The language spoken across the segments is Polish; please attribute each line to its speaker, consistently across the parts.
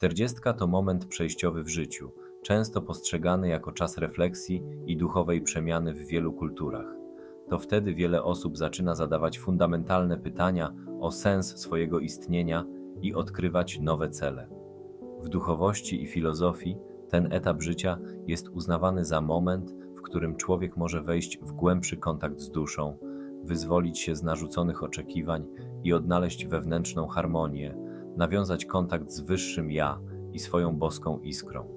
Speaker 1: Czterdziestka to moment przejściowy w życiu, często postrzegany jako czas refleksji i duchowej przemiany w wielu kulturach. To wtedy wiele osób zaczyna zadawać fundamentalne pytania o sens swojego istnienia i odkrywać nowe cele. W duchowości i filozofii ten etap życia jest uznawany za moment, w którym człowiek może wejść w głębszy kontakt z duszą, wyzwolić się z narzuconych oczekiwań i odnaleźć wewnętrzną harmonię, nawiązać kontakt z wyższym ja i swoją boską iskrą.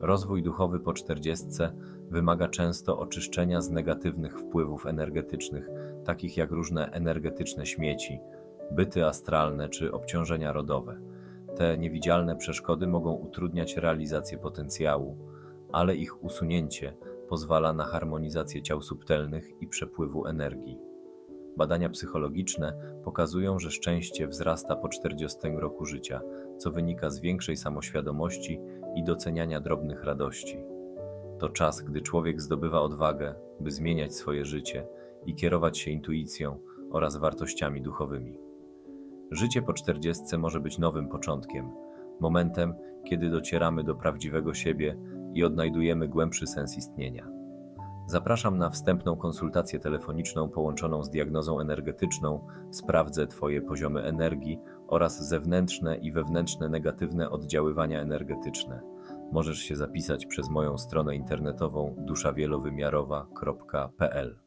Speaker 1: Rozwój duchowy po czterdziestce wymaga często oczyszczenia z negatywnych wpływów energetycznych, takich jak różne energetyczne śmieci, byty astralne czy obciążenia rodowe. Te niewidzialne przeszkody mogą utrudniać realizację potencjału, ale ich usunięcie pozwala na harmonizację ciał subtelnych i przepływu energii. Badania psychologiczne pokazują, że szczęście wzrasta po 40 roku życia, co wynika z większej samoświadomości i doceniania drobnych radości. To czas, gdy człowiek zdobywa odwagę, by zmieniać swoje życie i kierować się intuicją oraz wartościami duchowymi. Życie po 40 może być nowym początkiem, momentem, kiedy docieramy do prawdziwego siebie i odnajdujemy głębszy sens istnienia. Zapraszam na wstępną konsultację telefoniczną połączoną z diagnozą energetyczną. Sprawdzę Twoje poziomy energii oraz zewnętrzne i wewnętrzne negatywne oddziaływania energetyczne. Możesz się zapisać przez moją stronę internetową duszawielowymiarowa.pl.